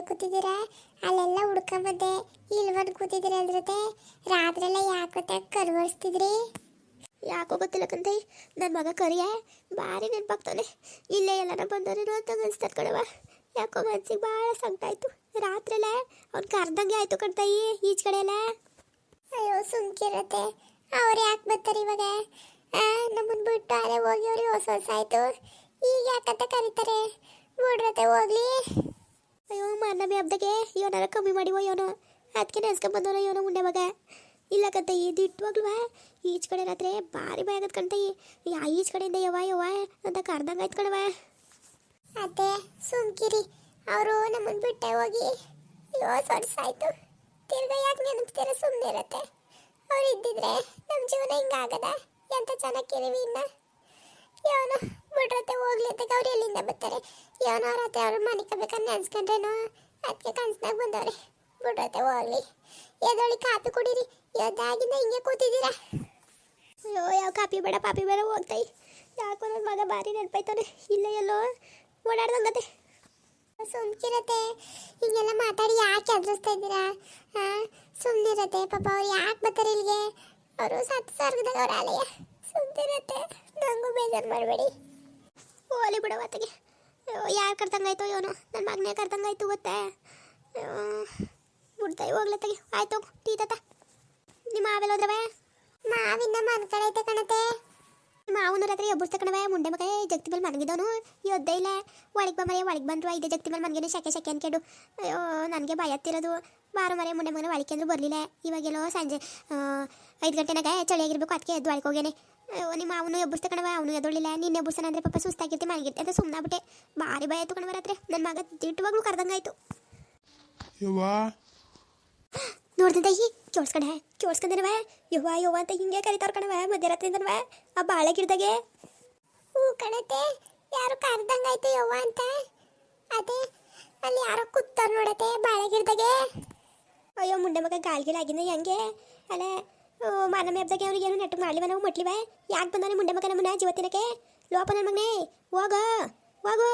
ಇಲ್ಲೇ ಕೂತಿದ್ದೀರಾ? ಅಲ್ಲೆಲ್ಲ ಹುಡ್ಕೊಂಬಂದೆ ಇಲ್ಲಿ ಕೂತಿದ್ದೀರ ಅದ್ರ ಅದ್ರತೆ ರಾತ್ರೆಲ್ಲ ಯಾಕೋತೆ ಕರ್ವರ್ಸ್ತಿದ್ರಿ ಯಾಕೋ ಗೊತ್ತಿಲ್ಲ ಕಂತೆ. ನನ್ನ ಮಗ ಕರಿಯ? ಭಾರಿ ನೆನಪಾಗ್ತಾನೆ ಇಲ್ಲೇ ಎಲ್ಲರ ಬಂದರೇನೋ ಅಂತ ಅನ್ಸ್ತದ ಕಣವ ಯಾಕೋ ಮನ್ಸಿಗೆ ಭಾಳ ಸಂಕಟ ಆಯ್ತು. ರಾತ್ರೆಲ್ಲ ಅವ್ನು ಕರ್ದಂಗೆ ಆಯ್ತು ಕಣ್ತಾಯಿ ಈಚ್ ಕಡೆ ಎಲ್ಲ ಅಯ್ಯೋ ಸುಮ್ಕಿರತ್ತೆ. ಅವ್ರು ಯಾಕೆ ಬರ್ತಾರೆ ಇವಾಗ? ನಮ್ಮನ್ನು ನಮ್ಮನ್ ಬಿಟ್ಟು ಅಲ್ಲೇ ಹೋಗಿ ಅವ್ರಿಗೆ ಹೊಸ ಹೊಸ ಆಯ್ತು. ಈಗ ಯಾಕಂತ ಕರೀತಾರೆ? ಬಿಡ್ರತೆ ಹೋಗ್ಲಿ. ಅಯ್ಯೋ ಮಾನವಿ ಹಬ್ಬದಾಗೆ ಇವನಾರ ಕಮ್ಮಿ ಮಾಡಿವೋ ಇವನು ಅದಕ್ಕೆ ನೆನ್ಸ್ಕೊಂಬಂದವನ ಇವನು ಮುಂಡೆ ಮಗ. ಇಲ್ಲ ಕತೆ ಇದು ಈಚ್ ಕಡೆ ರಾತ್ರಿ ಭಾರಿ ಭಯ ಆಗತ್ ಕಣ್ತೈ. ಯಾ, ಈಚ್ ಕಡೆಯಿಂದ ಯವ ಯವ ಅಂತ ಕರ್ದಂಗೆ ಆಯ್ತು ಕಣವ ಅತ್ತೆ, ಸುಮ್ಕಿರಿ. ಅವರು ನಮ್ಮನ್ ಬಿಟ್ಟೆ ಹೋಗಿ. ಅಯ್ಯೋ ಸೊಡ್ಸ್ ಆಯ್ತು ತಿರ್ಗಾ ಯಾಕೆ ನೆನಪಿಸ್ತೀರ ಸುಮ್ಮನೆ ಇರತ್ತೆ ಅವ್ರು ಇದ್ದಿದ್ರೆ ನಮ್ಮ ಜೀವನ ಹಿಂಗಾಗದ ಎಂತ ಚೆನ್ನಾಗಿರಿವಿ ಇನ್ನ? ಇವನು ಬಿಡ್ರತೆ ಹೋಗ್ಲಿ ಅಂತ ಅವ್ರು ಎಲ್ಲಿಂದ ಬರ್ತಾರೆ. ಇವನು ಅವ್ರ ಅತ್ತೆ ಅವ್ರ ಮನೆ ಕಬೇಕಂತ ನೆನ್ಸ್ಕೊಂಡ್ರೇನೋ ಅದಕ್ಕೆ ಕನ್ಸ್ನಾಗ ಬಂದವ್ರೆ. ಬಿಡ್ರತೆ ಹೋಗ್ಲಿ. ಎದೊಳಿ ಕಾಪಿ ಕುಡೀರಿ. ಎದ್ದಾಗಿಂದ ಹಿಂಗೆ ಕೂತಿದ್ದೀರಾ? ಅಯ್ಯೋ, ಯಾವ ಕಾಪಿ ಬೇಡ, ಪಾಪಿ ಬೇಡ ಹೋಗ್ತಾಯಿ ಯಾಕೋ ನನ್ನ ಮಗ ಭಾರಿ ನೆನಪಾಯ್ತಾನೆ ಇಲ್ಲ ಎಲ್ಲೋ ಓಡಾಡ್ದಂಗತೆ ಸುಮ್ಕಿರತ್ತೆ. ಹಿಂಗೆಲ್ಲ ಮಾತಾಡಿ ಯಾಕೆ ಎದುರಿಸ್ತಾ ಇದ್ದೀರಾ? ಹಾ ಸುಮ್ಮನಿರತ್ತೆ ಪಾಪ ಅವ್ರು ಯಾಕೆ ಬರ್ತಾರೆ ಇಲ್ಲಿಗೆ? ಅವರು ಸತ್ತು ಸ್ವರ್ಗದಾಗ ಅವ್ರ ಆಲಯ ಸುಮ್ಮನಿರತ್ತೆ ನಂಗೂ ಬೇಜಾರು ಮಾಡಬೇಡಿ. ಓಲಿ ಬಿಡವ ಅತ್ತಗೆ ಯಾರು ಕರ್ದಂಗಾಯ್ತು ಇವನು? ನನ್ನ ಮಗನೇ ಕರ್ದಂಗಾಯ್ತು ಗೊತ್ತೇ? ಬಿಡ್ತಾಯಿ ಹೋಗ್ಲತ್ತಗೆ ಆಯ್ತು ಟೀ ತತ್ತ ನಿಮ್ಮ ಆವೆಲ್ಲ ಹೋದ್ರವೆ? ಮಾವಿನ ಮನ್ಕಳೈತೆ ಕಣತೆ. ಮಾವನ ರಾತ್ರಿ ಒಬ್ಬರು ಮುಂಡೆ ಮಗ ಜಗತಿ ಮೇಲೆ ಮನಗಿದವನು. ಯೋದ್ದೆ ಇಲ್ಲ, ಒಳಗೆ ಬಾ ಮರೆ ಒಳಗೆ ಬಂದ್ರು, ಐದೇ ಜಗತಿ ಮೇಲೆ ಮನಗೇನೆ ಶಕೆ ಶಕೆ ಅನ್ಕೊಂಡು ಅಯ್ಯೋ, ನನಗೆ ಭಯ ಹತ್ತಿರೋದು. ಬಾರು ಮರೆ ಮುಂಡೆ ಮಗನ ಒಳಗೆ ಅಂದ್ರೂ ಬರಲಿಲ್ಲ. ಇವಾಗೆಲ್ಲೋ ಸಂಜೆ ಐದು ಗಂಟೆನಾಗ ಚಳಿಯಾಗಿರ್ಬೇಕು ಅದಕ್ಕೆ ಎದ್ದು ಒಳಗೆ ಹೋಗೇನೆ ನಿಮ್ಮ ಅವನು ಎಬ್ಬರ್ಸ್ತ ಕಣವ ಅವನು ಎದೊಳಿಲ್ಲ ನಿನ್ನೆ ಎಬ್ಬರ್ಸನ ಅಂದ್ರೆ ಪಾಪ ಸುಸ್ತಾಗಿರ್ತಿ ಮನಗಿರ್ತಿ ಅಂತ ಸುಮ್ಮನಾಗ್ಬಿಟ್ಟೆ ಭಾರಿ ಭಯ ಆಯ್ತು ಕಣವ ರಾತ್ರಿ. ನನ್ನ ಮಗ ದಿಟ್ಟವಾಗ್ಲೂ ಕರ್ದಂಗಾಯ್ತು ಯವ್ವ. ನೋಡ್ತಿದ್ದ ಹಿ? ಕೇಳಿಸ್ಕೊಂಡೆ ಕೇಳಿಸ್ಕೊಂಡನವ ಯವ್ವ ಯವ್ವ ಅಂತ ಹಿಂಗೆ ಕರಿತಾರ ಕಣವ ಮಧ್ಯರಾತ್ರಿಯಿಂದನವ ಆ ಬಾಳೆ ಗಿಡದಾಗೆ ಹೂ ಕಣತೆ ಯಾರು ಕರ್ದಂಗಾಯ್ತು ಯವ್ವ ಅಂತ? ಅದೇ ಅಲ್ಲಿ ಯಾರೋ ಕೂತಾರ ನೋಡತ್ತೆ ಬಾಳೆಗಿಡ್ದಾಗೆ. ಅಯ್ಯೋ ಮುಂಡೆ ಮಗ ಗಾಲ್ಗಿಲ್ ಆಗಿನ ಹೆಂಗೆ? ಅಲ್ಲ ಮಾನವ ಹಬ್ಬದಾಗೆ ಅವ್ರಿಗೆ ಏನು ನೆಟ್ಟು ಮಾಡ್ಲಿವ ನಾವು ಮಟ್ಲಿವ? ಯಾಕೆ ಬಂದಾನೆ ಮುಂಡೆ ಮಗ ನಮ್ಮನ್ನ ಜೀವತ್ತಿನಕ್ಕೆ ಲೋಪ ನನ್ನ ಮಗನೇ ಹೋಗ ಹೋಗು.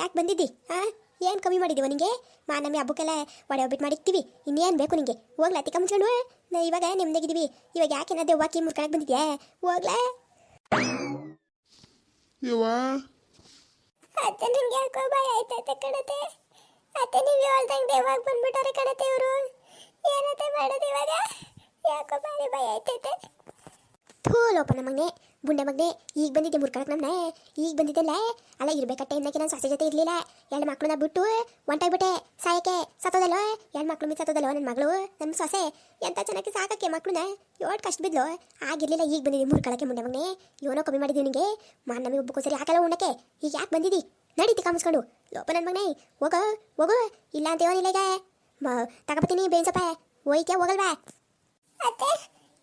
ಯಾಕೆ ಬಂದಿದ್ದಿ ಹಾಂ ಏನು ಕಮ್ಮಿ ಮಾಡಿದ್ದೀವ ನಿಂಗೆ? ಮಾನಮಿ ಹಬ್ಬಕ್ಕೆಲ್ಲ ಒಡೆ ಒಬ್ಬಿಟ್ಟು ಮಾಡಿರ್ತೀವಿ ಇನ್ನೇನು ಬೇಕು ನಿಂಗೆ? ಹೋಗ್ಲಾ ತಿಕ್ಕ ಮುಚ್ಕೊಂಡು ನಾ ಇವಾಗ ನೆಮ್ಮದಿಗಿದ್ದೀವಿ ಇವಾಗ ಯಾಕೆ ನಾ ದೆವ್ವಾಕಿ ಮುರ್ಕೊಳಕ್ಕೆ ಬಂದಿದ್ಯಾ? ಹೋಗ್ಲಾ. ಯವ್ವ? ಅತ್ತೆ ನಿಮ್ಗೆ ಯಾಕೋ ಭಯ ಆಯ್ತೈತೆ ಕಣತೆ? ಅತ್ತೆ ನೀವು ಹೇಳ್ದಂಗೆ ಇವಾಗ ಬಂದ್ಬಿಟ್ಟಾರೆ ಕಣತೆ ಇವರು. ಏನತ್ತೆ ಮಾಡೋದು ಇವಾಗ? ಯಾಕೋ ಬಾರಿ ಭಯ ಆಯ್ತೈತೆ. ಥೂ ಲೋಪ ನಮ್ಮ ಮಗನೇ ಬುಂಡೆ ಮಗನೇ, ಈಗ ಬಂದಿದ್ದೆ ಮುರ್ಕಳಕ್ ನಮ್ಮನೆ ಈಗ ಬಂದಿದ್ದಲ್ಲ ಅಲ್ಲ. ಇರ್ಬೇಕಟ್ಟೆ ಇನ್ನಕ್ಕೆ ನಾನು ಸೊಸೆ ಜೊತೆ ಇರಲಿಲ್ಲ. ಎರಡು ಮಕ್ಕಳನ್ನ ಬಿಟ್ಟು ಒಂಟಾಗ್ಬಿಟ್ಟೆ, ಸಾಯಕ್ಕೆ ಸತ್ತೋದಲ್ಲೋ? ಎರಡು ಮಕ್ಕಳು ಮೀ ಸತ್ತೋದಲ್ಲೋ ನನ್ನ ಮಗಳು ನನ್ನ ಸೊಸೆ? ಎಂತ ಚೆನ್ನಾಗಿ ಸಾಕಕ್ಕೆ ಮಕ್ಕಳನ್ನ ಯೋಡ್ ಕಷ್ಟ ಬಿದ್ಲು. ಈಗ್ ಈಗ ಬಂದಿದ್ದೆ ಮುರ್ಕಳಕ್ಕೆ ಮುಂಡೆ ಮಗ್ನೆ. ಏನೋ ಕಮ್ಮಿ ಮಾಡಿದೀನಿ ನಿನಗೆ. ಮಾನ್ ನಮಗೆ ಒಬ್ಬಕ್ಕೂ ಸರಿ ಹಾಕಲ್ಲ ಉಣ್ಣಕ್ಕೆ. ಈಗ ಯಾಕೆ ಬಂದಿದ್ದಿ ನಡೀತಿ ಕಾಮಿಸ್ಕೊಂಡು ಲೋಪ ನನ್ನ ಮಗನೇ, ಹೋಗೋ ಹೋಗೋ. ಇಲ್ಲ ಅಂತ ಏನಿಲ್ಲ ಈಗ ಮ- ತಗೊಬತ್ತೀನಿ ಬೇನ್ಸಪ್ಪ ಹೋಯ್ಕೆ ಹೋಗಲ್ವಾ? ಅತ್ತೆ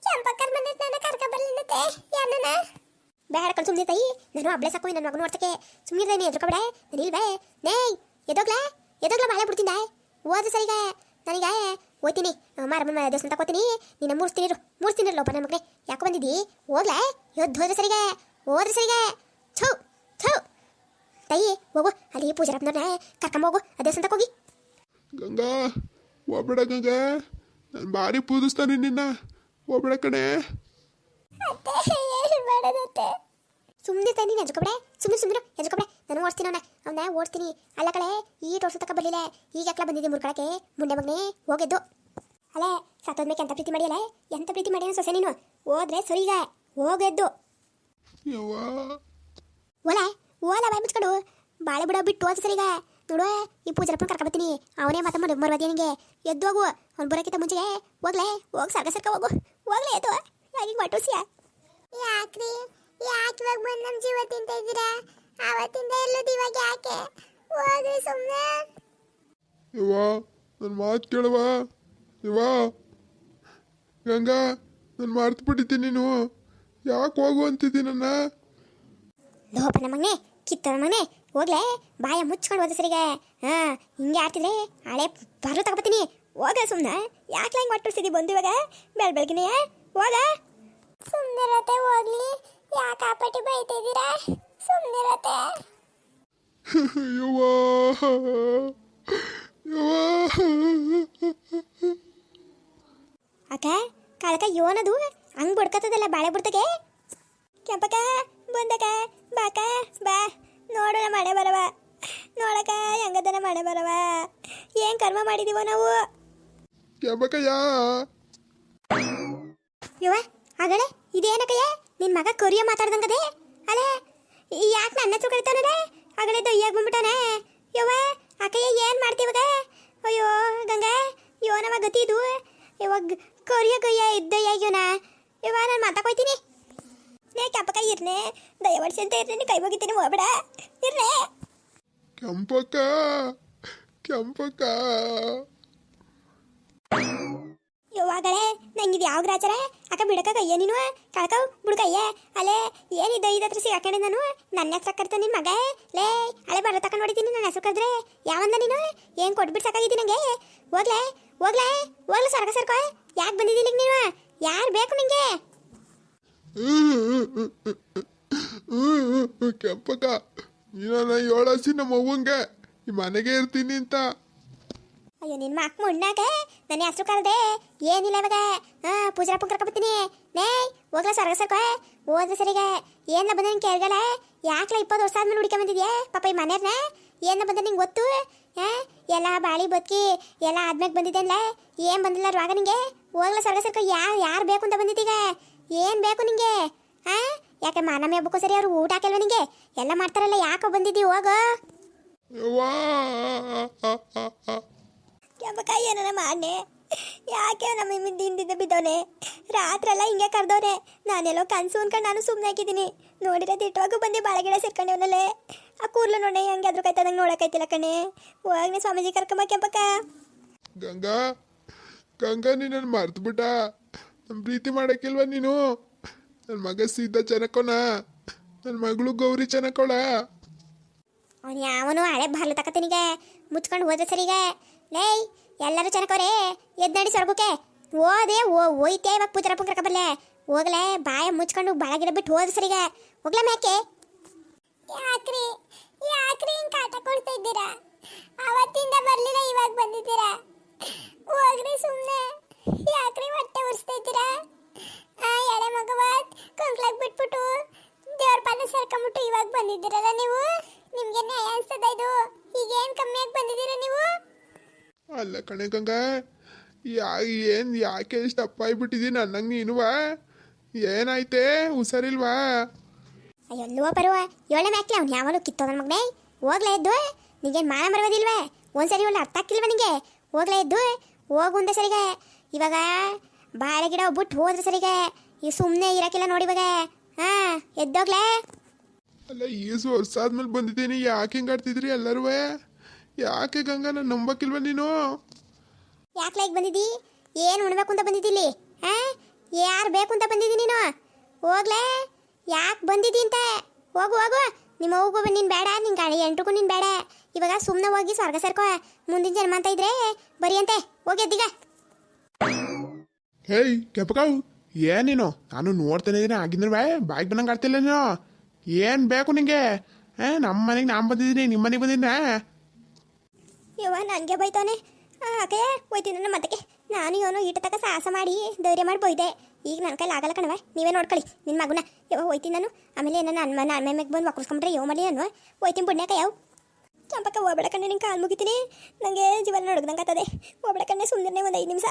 ಚಂಪಕ್ಕರ್ ಬಂದಿದ್ದು ನನ್ನ ಕರ್ಕ ಬರ್ಲಿನತ್ತೆ ಯಾರನ್ನ ಬೇಡ ಕಣ್ ಸುಮ್ಮನೆ ತಾಯಿ ನಾನು ಅಬ್ಳೆ ಸಾಕು ನನ್ನ ಮಗನ ನೋಡ್ಸಕ್ಕೆ. ಸುಮ್ಮನೆ ನೀ ಎದ್ರಕೊಬೇಡ, ನಾನು ಇಲ್ವೇ? ನೇ ಎದೋಗ್ಲ? ಎದೋಗ್ಲ ಬಾಳೆ ಬಿಡ್ತೀನಿ ಓದು ಸರಿಗ. ನನಗೆ ಓದ್ತೀನಿ. ಮಾರಮ್ಮ ದೇವಸ್ಥಾನ ತಗೋತೀನಿ ನಿನ್ನ ಮೂರ್ಸ್ತೀನಿ ಇರು, ಮೂರ್ಸ್ತೀನಿ ಲೋಪ ನನ್ನ ಮಗನೇ. ಯಾಕೆ ಬಂದಿದ್ದಿ? ಹೋಗ್ಲಾ? ಎದ್ದು ಹೋದ್ರೆ ಸರಿಗ? ಹೋದ್ರೆ ಸರಿಗ? ಛೌ ಛೌ ತಾಯಿ, ಹೋಗು. ಅಲ್ಲಿ ಪೂಜಾರಪ್ಪನವ್ರನ್ನ ಕರ್ಕೊಂಡ್ ಹೋಗು. ಆ ದೇವಸ್ಥಾನಕ್ಕೆ ಹೋಗಿ. ಗಂಗಾ, ಹೋಗ್ಬೇಡ ಗಂಗಾ. ನಾನು ಭಾರಿ ಪೂಜಿಸ್ತಾನೆ ನಿನ್ನ. ಒಬ್ಬಳ ಕಡೆ ಸುಮ್ಮನೆ ತಾನೆ ಎದ್ಕೊಬೇಡ. ಸುಮ್ಮನೆ ಸುಮ್ಮನೆ ಎದ್ಕೊಬೇಡ. ನಾನು ಓಡಿಸ್ತೀನಿ ಅವನ. ಅವನ ಓಡಿಸ್ತೀನಿ. ಅಲ್ಲ ಕಳೆ ಈ ಟೋರ್ಸು ತಕ ಬರಲಿಲ್ಲ ಈಗ ಯಾಕಲ ಬಂದಿದ್ದೆ ಮುರ್ಕಳಕ್ಕೆ? ಮುಂಡೆ ಮಗನೇ ಹೋಗಿದ್ದು. ಅಲ್ಲೇ ಸತ್ತೋದ್ಮೇಲೆ ಎಂಥ ಪ್ರೀತಿ ಮಾಡಿಯಲ್ಲ? ಎಂಥ ಪ್ರೀತಿ ಮಾಡಿ ಸೊಸೆ ನೀನು? ಹೋದ್ರೆ ಸರಿಗ ಹೋಗೆದ್ದು. ಓಲ ಓಲ ಬಾಯ್ ಮುಚ್ಕೊಂಡು ಬಾಳೆ ಬಿಡೋ ಬಿಟ್ಟು ಹೋದ ಸರಿಗ ನೋಡುವ ಈ ಪೂಜಾರಪ್ಪನ ಕರ್ಕೊಬತ್ತೀನಿ. ಅವನೇ ಮಾತ ಮಾಡಿ ಮರವಾದಿ ನನಗೆ ಎದ್ದು ಹೋಗು. ಅವ್ನು ಬರೋಕ್ಕಿಂತ ಮುಂಚೆಗೆ ಹೋಗ್ಲೇ. ಹೋಗಿ ಸರ್ಕ ಸರ್ಕ ಹೋಗು. ಹೋಗ್ಲೇ ಎದ್ದು. ಯಾಕೆ ಮಟೂಸಿಯ ಯಾಕ್ರಿ? ಯಾಕೆ ಇವಾಗ ಬಂದು ನಮ್ಮ ಜೀವ ತಿಂತ ಇದ್ದೀರಾ? ಅವತ್ತಿಂದ ಎಲ್ಲದು ಇವಾಗ ಯಾಕೆ? ಹೋಗ್ರಿ ಸುಮ್ಮನೆ ಇವ ನನ್ನ ಮಾತು ಕೇಳುವ ಇವ ಗಂಗಾ ನಾನು ಮರ್ತು ಬಿಟ್ಟಿದ್ದೀನಿ ನೀನು. ಯಾಕೆ ಹೋಗು ಅಂತಿದ್ದಿ ನನ್ನ? ಲೋಪ ನಮ್ಮನೆ ಕಿತ್ತನ ಮನೆ ಹೋಗ್ಲೇ ಬಾಯ ಮುಚ್ಕೊಂಡು ಹೋದ ಸರಿಗೆ. ಹಾಂ ಹಿಂಗೆ ಆಡ್ತಿದ್ರೆ ಹಳೆ ಬರ್ಲು ತಗೊಬತ್ತೀನಿ. ಹೋಗ ಸುಮ್ಮನೆ ಯಾಕೆ ಹೆಂಗೆ ಒಟ್ಟಿಸಿದಿ ಬಂದು ಇವಾಗ? ಬೆಳ ಬೆಳಗಿನೇ ಹೋಗ. ಸುಂದರತೆ ಹೋಗ್ಲಿ. ಯಾಕೆ ಆಪಟ್ಟಿ ಬೈತಿದ್ದೀರಾ ಸುಂದರತೆ ಅಕ್ಕ ಕಾಲಕ ಯೋನದು ಹಂಗೆ ಬುಡ್ಕತ್ತದಲ್ಲ ಬಾಳೆ ಬುಡ್ತಗೆ ಕೆಂಪಕ ಬಂದಕ ಬಾಕ ಬಾ. ಯವ್ವ ನೋಡಕ ಹೆಂಗದನ ಮಳೆ ಬರವ. ಏನ್ ಕರ್ಮ ಮಾಡಿದೀವೋ ನಾವು? ಯವ್ವ ಅಗಳೇ ಇದೇನಕಯ್ಯ? ನಿನ್ ಮಗ ಕೊರಿಯ ಮಾತಾಡ್ದಂಗದೆ? ಅಲೆ ಯಾಕೆ ನನ್ನ ಹತ್ರ ಆಗಲೇ ದಯ್ಯಾಗ ಬಂದ್ಬಿಟ್ಟಾನೆ. ಯವ್ವ ಅಕ್ಕಯ್ಯ ಏನ್ ಮಾಡ್ತೀವಾಗ? ಅಯ್ಯೋ ಗಂಗಾ ಯೋನವ ಗತಿ ಇದು. ಇವಾಗ ಕೊರಿಯ ಗಯ್ಯ ಇದ್ದಯ್ಯಾಗ್ಯೋನ ಯವ್ವ ನಾನು ಮಾತಾಕೋಯ್ತೀನಿ ನೇ ಕೆಂಪಕ ಇರ್ನೆ ದಯವಡ್ಸಿ ಅಂತ ಇರ್ನೆ ಕೈ ಹೋಗಿದ್ದೀನಿ ಹೋಗ್ಬೇಡ. ಇರ್ನೆ ಕೆಂಪಕ್ಕ ಕೆಂಪಕ್ಕ. ಯವ್ವಾಗಳೇ ನಂಗಿದು ಯಾವ ಗ್ರಾಚಾರ? ಅಕ್ಕ ಬಿಡಕ ಕೈಯ ನೀನು? ಕಳ್ಕವ್ ಬಿಡ್ಕಯ್ಯ ಅಲೆ ಏನಿದ್ದ ಐದು ಹತ್ರ ಸಿಗಾಕೊಂಡೆ ನಾನು? ನನ್ನ ಹೆಸ್ರು ಕರ್ತ ನಿನ್ನ ಮಗ? ಲೇ ಹಳೆ ಬರೋ ತಕ ನೋಡಿದ್ದೀನಿ ನನ್ನ ಹೆಸರು ಕರೆದ್ರೆ. ಯಾವಂದ ನೀನು? ಏನು ಕೊಟ್ಬಿಟ್ಟು ಸಾಕಾಗಿದ್ದೀನಿ ನಂಗೆ? ಹೋಗ್ಲೇ ಹೋಗ್ಲೇ ಹೋಗ್ಲ ಸರ್ಕ ಸರ್ಕೋ. ಯಾಕೆ ಬಂದಿದ್ದೀನಿ ನೀನು? ಯಾರು ಬೇಕು ನಿಂಗೆ? ಕೆಂಪಕ್ಕ, ನೀನ ಏಳಸಿ ನಮ್ಮ ಮಗುಂಗೆ, ಈ ಮನೆಗೆ ಇರ್ತೀನಿ ಅಂತ. ಅಯ್ಯೋ ನಿನ್ನ ಮಕ್ಕ ಮುಣ್ಣಾಕ ನನ್ನ ಹೆಸರು ಕರೆದೆ ಏನಿಲ್ಲ ಇವಾಗ. ಹಾ ಪೂಜಾ ಕರ್ಕೊಬತ್ತೀನಿ ನೇ ಹೋಗ್ಲ ಸರ್ಗ ಸರ್ಕೋ. ಹೋದ್ರೆ ಸರಿಗೆ. ಏನ ಬಂದ ನಿಂಗೆ ಕೇಳ್ಗಲ ಯಾಕ್ಲ ಇಪ್ಪತ್ತು ವರ್ಷ ಆದ್ಮೇಲೆ ಹುಡುಕ ಬಂದಿದ್ಯಾ? ಪಾಪ ಈ ಮನೆಯವ್ರನ್ನ ಏನ ಬಂದ ನಿಂಗೆ ಗೊತ್ತು? ಎಲ್ಲ ಬಾಳಿ ಬದುಕಿ, ಎಲ್ಲ ಆದ್ಮ್ಯಾಗ ಬಂದಿದ್ದೆಲ್ಲ ಏನು ಬಂದಿಲ್ಲ ರೋಗ ನಿಂಗೆ? ಹೋಗ್ಲ ಸರ್ಗ ಸರ್ಕ. ಯಾರು ಯಾರು ಬೇಕು ಅಂತ ಬಂದಿದ್ದೀಗ? ಏನ್ ಬೇಕು ನಿಂಗೆ? ಹಾ ಯಾಕೆ ಮಾನಮೆ ಹಬ್ಬಕ್ಕೂ ಸರಿ ಅವ್ರು ಊಟ ಹಾಕಲ್ವ ನಿಂಗೆ? ಎಲ್ಲ ಮಾಡ್ತಾರಲ್ಲ ಯಾಕೆ ಬಂದಿದ್ದಿ ಹೋಗೋ ವಾ. ಕೆಂಪಕ್ಕ ಏನಾರ ಮಾಡ್ನೆ? ಯಾಕೆ ನಮ್ಮ ಹಿಂದಿಂದ ಹಿಂದಿದ್ದ ಬಿದ್ದವನೆ? ರಾತ್ರೆಲ್ಲ ಹಿಂಗೆ ಕರೆದವ್ರೆ ನಾನೆಲ್ಲೋ ಕನ್ಸು ಅನ್ಕೊಂಡು ನಾನು ಸುಮ್ಮನೆ ಹಾಕಿದ್ದೀನಿ. ನೋಡಿದ್ರೆ ದಿಟ್ಟವಾಗೂ ಬಂದು ಬಾಳೆಗಿಡ ಸೇರ್ಕೊಂಡವನಲ್ಲೇ. ಆ ಕೂರ್ಲು ನೋಡೆ ಹಂಗೆ ಅದ್ರ ಕೈತದಂಗೆ ನೋಡಕೈತಿಲ್ಲ ಕಣೆ ಹೋಗ್ನೆ ಸ್ವಾಮೀಜಿ ಕರ್ಕೊಂಬ ಕೆಂಪಕ್ಕ. ಗಂಗಾ ಗಂಗಾ ನೀನು ಮರ್ತು ಬಿಟ್ಟ ನಮ್ಮ ಪ್ರೀತಿ ಮಾಡಕ್ಕಿಲ್ವ ನೀನು? ನನ್ನ ಮಗ ಸೀದಾ ಚೆನ್ನಕೋನ ನನ್ನ ಮಗಳು ಗೌರಿ ಚೆನ್ನಕೋಳ. ಅವನು ಯಾವನು ಹಳೆ ಬಾರ್ಲು ತಕತಿನಿಗೆ ಮುಚ್ಕೊಂಡು ಹೋದ್ರೆ ಸರಿಗೆ ಲೇಯ್ ಎಲ್ಲರೂ ಚೆನ್ನಕವ್ರೆ ಎದ್ ನಡಿ ಸ್ವರ್ಗಕ್ಕೆ. ಓದೆ ಓ ಹೋಯ್ತೆ ಇವಾಗ ಪೂಜಾರ ಪುಂಕರಕ ಬಲ್ಲೆ ಹೋಗ್ಲೆ ಬಾಯ ಮುಚ್ಕೊಂಡು ಬಾಳಗಿಡ ಬಿಟ್ಟು ಹೋದ ಸರಿಗೆ ಹೋಗ್ಲೇ ಮೇಕೆ ಯಾಕ್ರಿ ಯಾಕ್ರಿ ಹಿಂಗೆ ಕಾಟ ಕೊಡ್ತಾ ಇದ್ದೀರಾ? ಅವತ್ತಿಂದ ಬರ್ಲಿಲ್ಲ ಇವಾಗ ಬಂದಿದ್ದೀರಾ ಹೋಗ್ರಿ ಸುಮ್ನೆ ಯಾಕ್ರಿ ಹೊಟ್ಟೆ ಉರ್ಸ್ತಾ ಇದ್ದೀರಾ ಆ ಎಳೆ ಮಗವ ಕಂಕ್ಲಾಗ್ ಬಿಟ್ಬಿಟ್ಟು ದೇವ್ರ ಪಾದ ಸೇರ್ಕೊಂಬಿಟ್ಟು ಇವಾಗ ಬಂದಿದ್ದೀರಲ್ಲ ನೀವು ನಿಮ್ಗೆ ನ್ಯಾಯ ಅನ್ಸ್ತದ ಇದು ಈಗ ಏನ್ ಕಮ್ಮಿಯಾಗಿ ಬಂದಿದ್ದೀರಾ ನೀವು ಅಲ್ಲ ಕಣೆ ಗಂಗ. ಯಾ ಏನು ಯಾಕೆ ಇಷ್ಟು ಅಪ್ಪ ಆಗ್ಬಿಟ್ಟಿದ್ದೀನಿ ಅನ್ನಂಗೆ ನೀನುವಾ ಏನಾಯ್ತೆ? ಹುಷಾರಿಲ್ವಾ? ಲೋ ಬರುವ ಏಳನೇ ಮ್ಯಾಕ್ಲಿ ಅವ್ನು ಯಾವಾಗಲೂ ಕಿತ್ತೋದ ಮಗನೇ? ಹೋಗ್ಲೇ ಎದ್ದು. ನಿಂಗೇನು ಮಾನ ಬರೋದಿಲ್ವೇ? ಒಂದ್ಸರಿ ಒಳ್ಳೆ ಅರ್ಥ ಆಗ್ತಿಲ್ವ ನಿಂಗೆ? ಹೋಗ್ಲೇ ಎದ್ದು. ಹೋಗು ಒಂದೇ ಸರಿಗೆ. ಇವಾಗ ಬಾಳೆ ಗಿಡ ಒಬ್ಬಟ್ಟು ಹೋದ್ರೆ ಸರಿಗೆ. ಈ ಸುಮ್ಮನೆ ಇರಕ್ಕಿಲ್ಲ ನೋಡಿ ಇವಾಗ. ಹಾ ಎದ್ದೋಗ್ಲೇ. ಅಲ್ಲ ಈಸು ವರ್ಷ ಆದ್ಮೇಲೆ ಬಂದಿದ್ದೀನಿ. ಯಾಕೆ ಹಿಂಗಾಡ್ತಿದ್ರಿ ಎಲ್ಲರೂ? ಯಾಕೆ ಗಂಗಾ ನಾನು ನಂಬಕ್ಕಿಲ್ವ ನೀನು? ಯಾಕ್ಲೆ ಲೈಕ್ ಬಂದಿದ್ದಿ? ಏನು ಉಣ್ಬೇಕು ಅಂತ ಬಂದಿದ್ದಿಲ್ಲಿ? ಹಾಂ? ಯಾರು ಬೇಕು ಅಂತ ಬಂದಿದ್ದಿ ನೀನು? ಹೋಗ್ಲೇ? ಯಾಕೆ ಬಂದಿದ್ದಿ ಅಂತ? ಹೋಗು ಹೋಗು. ನಿಮ್ಮ ಹೋಗು ನೀನು ಬೇಡ ನಿನ್ನ ಗಾಡಿ ಎಂಟ್ರಿಗೂ ನೀನು ಬೇಡ. ಇವಾಗ ಸುಮ್ಮನೆ ಹೋಗಿ ಸ್ವರ್ಗ ಸರ್ಕೋ. ಮುಂದಿನ ಜನ್ಮ ಅಂತ ಇದ್ರೆ ಬರೀ ಅಂತೆ. ಹೋಗಿ ಎದ್ದೀಗ. ಹೇಯ್ ಕೆಪಕಾವ್. ಏನ್ ನೀನು? ನಾನು ನೋಡ್ತಾನೆ ಇದ್ದೀನಿ ಆಗಿದ್ರೆ ಬಾಯ್ ಬಾಯ್ ಬಂದಂಗೆ ಆಡ್ತಿಲ್ಲ ನೀನು. ಏನು ಬೇಕು ನಿಂಗೆ? ನಮ್ಮ ಮನೆಗೆ ನಾನು ಬಂದಿದ್ದೀನಿ ನಿಮ್ಮ ಮನೆಗೆ ಬಂದಿದ್ದೆ ಯವ್ವ ನನಗೆ ಬೈತಾನೆ ಅಕೆ ಹೋಯ್ತೀನಿ ನನ್ನ ಮತ್ತೆ ನಾನು ಇವನು ಈಟ ತಕ ಸಾಹಸ ಮಾಡಿ ಧೈರ್ಯ ಮಾಡಿ ಬೋಯ್ದೆ ಈಗ ನನ್ನ ಕೈಲಿ ಆಗಲ್ಲ ಕಣವ ನೀವೇ ನೋಡ್ಕೊಳ್ಳಿ ನಿನ್ನ ಮಗುನ. ಯಾವ ಹೋಯ್ತೀನಿ ನಾನು, ಆಮೇಲೆ ನನ್ನ ಅನ್ಮ ನನ್ನ ಮೇಲೆ ಬಂದು ಒಕ್ಕರ್ಸ್ಕೊಂಡ್ರೆ ಯಾವ ಮಾಡಿ ನಾನು ಹೋಯ್ತೀನಿ ಬುಡ್ನ್ಯಾಕ ಯಾವ ಚಂಪಕ್ಕ ಹೋಗ್ಬೇಡ ನಿಂಗೆ ಕಾಲು ಮುಗಿತೀನಿ. ನನಗೆ ಜೀವನ ನಡುಗ್ದಂಗೆ ಆಗ್ತದೆ. ಹೋಗ್ಬೇಡ ಕಣ್ಣೆ ಒಂದು ಐದು ನಿಮಿಷ.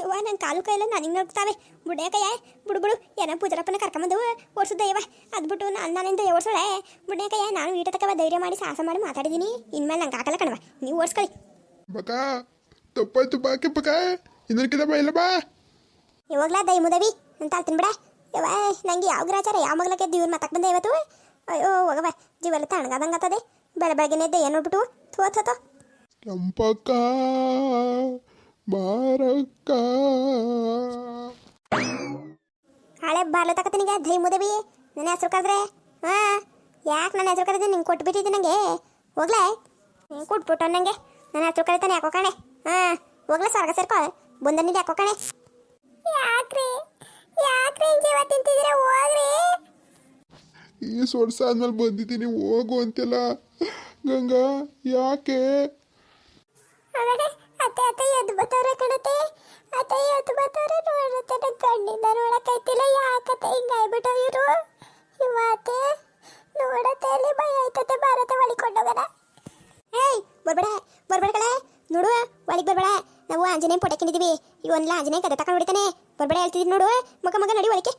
ಯವ್ವ ನನ್ನ ಕಾಲು ಕೈಯೆಲ್ಲ ನನಗೆ ನಡುಗ್ತಾವೆ ಬುಡ್ನ್ಯಾಕಯ್ಯ ಬುಡು ಬುಡುಬುಡು ಏನೋ ಪೂಜಾರಪ್ಪನ ಕರ್ಕೊಂಬಂದು ಓಡಿಸಿದ್ದೆ ದಯವ ಅದ್ಬಿಟ್ಟು ನಾನು ನಾನಿಂದ ಓಡಿಸೋಳೆ? ಬುಡ್ನ್ಯಾಕಯ್ಯ ನಾನು ಈಟ ತಕ ಧೈರ್ಯ ಮಾಡಿ ಸಾಹಸ ಮಾಡಿ ಮಾತಾಡಿದ್ದೀನಿ ಇನ್ಮೇಲೆ ನಂಗೆ ಆಗಲ್ಲ ಕಣವ ನೀವು ಓಡಿಸ್ಕೊಳ್ಳಿ. ಬಕ ತಪ್ಪಾಯ್ತು ಬಾ ಕೆಂಪಕ ಇನ್ನೊಂದ್ಕಿತ ಬಾ ಇಲ್ಲ ಬಾ. ಇವಾಗ್ಲಾ ದೈ ಮುದವಿ? ಅಂತ ಹೇಳ್ತೀನಿ ಬಿಡ ಯವ್ವ ನಂಗೆ ಯಾವ ಗ್ರಾಚಾರ ಯಾವ ಮಗ್ಲಕ್ಕೆ ಇವ್ರು ಮಾತಾಕ್ ಬಂದೆ ಇವತ್ತು? ಅಯ್ಯೋ ಹೋಗವ ಜೀವೆಲ್ಲ ತಣ್ಣಗಾದಂಗೆ ಆಗ್ತದೆ. ಬೆಳ ಬೆಳಗ್ಗೆನೆ ದಯ್ಯ ನೋಡ್ಬಿಟ್ಟು? ಥೋ ಥೋ ಥೋ. ಕೆಂಪಕ್ಕ ಬಾರಕ್ಕ. ಹಳೆ ಬಾರ್ಲ ತಕತ್ತೀನಿಗ ದೈ ಮುದವಿ? ನನ್ನ ಹೆಸರು ಕರೆದ್ರೆ? ಹಾಂ ಯಾಕೆ ನನ್ನ ಹೆಸರು ಕರೆದ್ರೆ ನಿಂಗೆ ಕೊಟ್ಬಿಟ್ಟಿದ್ದೆ ನನಗೆ ಹೋಗ್ಲೇ? ನೀನು ಕೊಟ್ಬಿಟ್ಟು ನನಗೆ ನನ್ನ ಹೆಸರು ಕರಿತಾನೆ ಯಾಕೋ ಕಣೆ? ಹಾಂ ಹೋಗ್ಲೇ ಸ್ವರ್ಗ ಸೇರ್ಕೊ ಬಂದನಿದ್ದು ಯಾಕೋ ಕಣೆ. ಯಾಕ್ರಿ? ಯಾಕ್ರಿ ಜೀವ ತಿಂತಿದ್ರೆ ಹೋಗ್ರಿ. ಈ ಸೊಡ್ಸ ಆದ್ಮೇಲೆ ಬಂದಿದ್ದೀನಿ ಹೋಗು ಅಂತೆಲ್ಲ ಗಂಗಾ ಯಾಕೆ? ಆಮೇಲೆ ಅತ್ತೆ ಅತ್ತೆ ಎದ್ದು ಬತ್ತವ್ರೆ ಕಣತೆ ಅತ್ತೆ ಎದ್ದು ಬತ್ತವ್ರೆ ನೋಡುತ್ತೆ ಕಣ್ಣಿಂದ ನೋಡಕ್ಕೈತಿಲ್ಲ ಯಾಕತ್ತೆ ಹಿಂಗಾಯ್ಬಿಟ್ಟು ಇವರು? ಇವ ಅತ್ತೆ ನೋಡತ್ತೆ ಅಲ್ಲಿ ಭಯ ಆಯ್ತತೆ ಭಾರತ ಒಳಿಕೊಂಡೋಗದ ಏಯ್ ಬರ್ಬೇಡ ಬರ್ಬೇಡ ಕಳೆ ನೋಡು ಒಳಗೆ ಬರಬೇಡ. ನಾವು ಆಂಜನೇಯ ಈ ಇವನ್ನೆಲ್ಲ ಆಂಜನೇಯ ಕದ ತಕೊಂಡು ಹೊಡಿತಾನೆ ಬರಬೇಡ ಹೇಳ್ತಿದ್ದೀನಿ ನೋಡು. ಮಗ ಮಗ ನಡಿ ಒಳಗೆ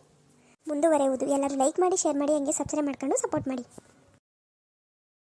ಮುಂದುವರೆಯುವುದು. ಎಲ್ಲರೂ ಲೈಕ್ ಮಾಡಿ ಶೇರ್ ಮಾಡಿ, ಹಂಗೆ ಸಬ್ಸ್ಕ್ರೈಬ್ ಮಾಡ್ಕೊಂಡು ಸಪೋರ್ಟ್ ಮಾಡಿ.